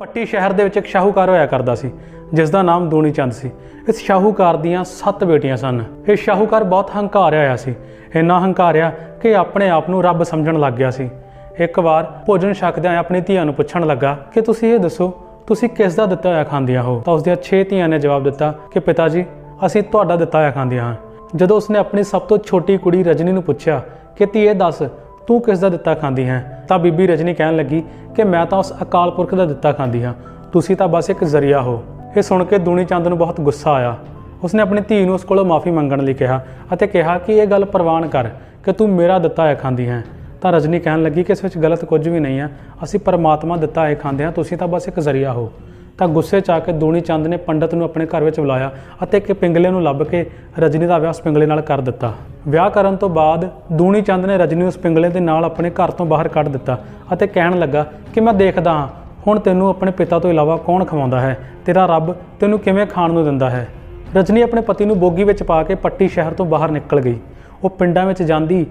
ਪੱਟੀ ਸ਼ਹਿਰ ਦੇ ਵਿੱਚ ਇੱਕ ਸ਼ਾਹੂਕਾਰ ਹੋਇਆ ਕਰਦਾ ਸੀ ਜਿਸ ਦਾ ਨਾਮ ਦੂਣੀ ਚੰਦ ਸੀ। ਇਸ ਸ਼ਾਹੂਕਾਰ ਦੀਆਂ 7 ਬੇਟੀਆਂ ਸਨ। ਇਹ ਸ਼ਾਹੂਕਾਰ ਬਹੁਤ ਹੰਕਾਰਿਆ ਹੋਇਆ ਸੀ। ਇੰਨਾ ਹੰਕਾਰਿਆ ਕਿ ਆਪਣੇ ਆਪ ਨੂੰ ਰੱਬ ਸਮਝਣ ਲੱਗ ਗਿਆ ਸੀ। ਇੱਕ ਵਾਰ ਭੋਜਨ ਛਕਦਿਆਂ ਆਪਣੀ ਧੀਆਂ ਨੂੰ ਪੁੱਛਣ ਲੱਗਾ, ਕਿ ਤੁਸੀਂ ਇਹ ਦੱਸੋ, ਤੁਸੀਂ ਕਿਸ ਦਾ ਦਿੱਤਾ ਹੋਇਆ ਖਾਂਦੀਆਂ ਹੋ? ਤਾਂ ਉਸ ਦੀਆਂ 6 ਧੀਆਂ ਨੇ ਜਵਾਬ ਦਿੱਤਾ ਕਿ ਪਿਤਾ ਜੀ ਅਸੀਂ ਤੁਹਾਡਾ ਦਿੱਤਾ ਹੋਇਆ ਖਾਂਦੀਆਂ ਹਾਂ। ਜਦੋਂ ਉਸਨੇ ਆਪਣੀ ਸਭ ਤੋਂ ਛੋਟੀ ਕੁੜੀ ਰਜਨੀ ਨੂੰ ਪੁੱਛਿਆ ਕਿ, ਧੀਏ, ਦੱਸ ਤੂੰ ਕਿਸ ਦਾ ਦਿੱਤਾ ਖਾਂਦੀ ਹੈ? ਤਾਂ ਬੀਬੀ ਰਜਨੀ ਕਹਿਣ ਲੱਗੀ ਕਿ ਮੈਂ ਤਾਂ ਉਸ ਅਕਾਲ ਪੁਰਖ ਦਾ ਦਿੱਤਾ ਖਾਂਦੀ ਹਾਂ। ਤੁਸੀਂ ਤਾਂ ਬਸ ਇੱਕ ਜ਼ਰੀਆ ਹੋ। ਇਹ ਸੁਣ ਕੇ ਦੂਣੀ ਚੰਦ ਨੂੰ ਬਹੁਤ ਗੁੱਸਾ ਆਇਆ। ਉਸਨੇ ਆਪਣੀ ਧੀ ਨੂੰ ਉਸ ਕੋਲੋਂ ਮਾਫੀ ਮੰਗਣ ਲਈ ਕਿਹਾ ਅਤੇ ਕਿਹਾ ਕਿ ਇਹ ਗੱਲ ਪ੍ਰਵਾਨ ਕਰ ਕਿ ਤੂੰ ਮੇਰਾ ਦਿੱਤਾ ਹੋਇਆ ਖਾਂਦੀ ਹੈ। ਤਾਂ ਰਜਨੀ ਕਹਿਣ ਲੱਗੀ ਕਿ ਇਸ ਵਿੱਚ ਗਲਤ ਕੁਝ ਵੀ ਨਹੀਂ ਹੈ। ਅਸੀਂ ਪਰਮਾਤਮਾ ਦਿੱਤਾ ਹੋਇਆ ਖਾਂਦੇ ਹਾਂ, ਤੁਸੀਂ ਤਾਂ ਬਸ ਇੱਕ ਜ਼ਰੀਆ ਹੋ। ਤਾਂ ਗੁੱਸੇ 'ਚ ਆ ਕੇ ਦੂਣੀ ਚੰਦ ਨੇ ਪੰਡਤ ਨੂੰ ਆਪਣੇ ਘਰ ਵਿੱਚ ਬੁਲਾਇਆ ਅਤੇ ਇੱਕ ਪਿੰਗਲੇ ਨੂੰ ਲੱਭ ਕੇ ਰਜਨੀ ਦਾ ਵਿਆਹ ਉਸ ਪਿੰਗਲੇ ਨਾਲ ਕਰ ਦਿੱਤਾ। ਵਿਆਹ ਕਰਨ ਤੋਂ ਬਾਅਦ ਦੂਣੀ ਚੰਦ ਨੇ ਰਜਨੀ ਉਸ ਪਿੰਗਲੇ ਦੇ ਨਾਲ ਆਪਣੇ ਘਰ ਤੋਂ ਬਾਹਰ ਕੱਢ ਦਿੱਤਾ ਅਤੇ ਕਹਿਣ ਲੱਗਾ ਕਿ ਮੈਂ ਦੇਖਦਾ ਹਾਂ, ਹੁਣ ਤੈਨੂੰ ਆਪਣੇ ਪਿਤਾ ਤੋਂ ਇਲਾਵਾ ਕੌਣ ਖਵਾਉਂਦਾ ਹੈ? ਤੇਰਾ ਰੱਬ ਤੈਨੂੰ ਕਿਵੇਂ ਖਾਣ ਨੂੰ ਦਿੰਦਾ ਹੈ? ਰਜਨੀ ਆਪਣੇ ਪਤੀ ਨੂੰ ਬੋਗੀ ਵਿੱਚ ਪਾ ਕੇ ਪੱਟੀ ਸ਼ਹਿਰ ਤੋਂ ਬਾਹਰ ਨਿਕਲ ਗਈ। ਉਹ ਪਿੰਡਾਂ ਵਿੱਚ ਜਾਂਦੀ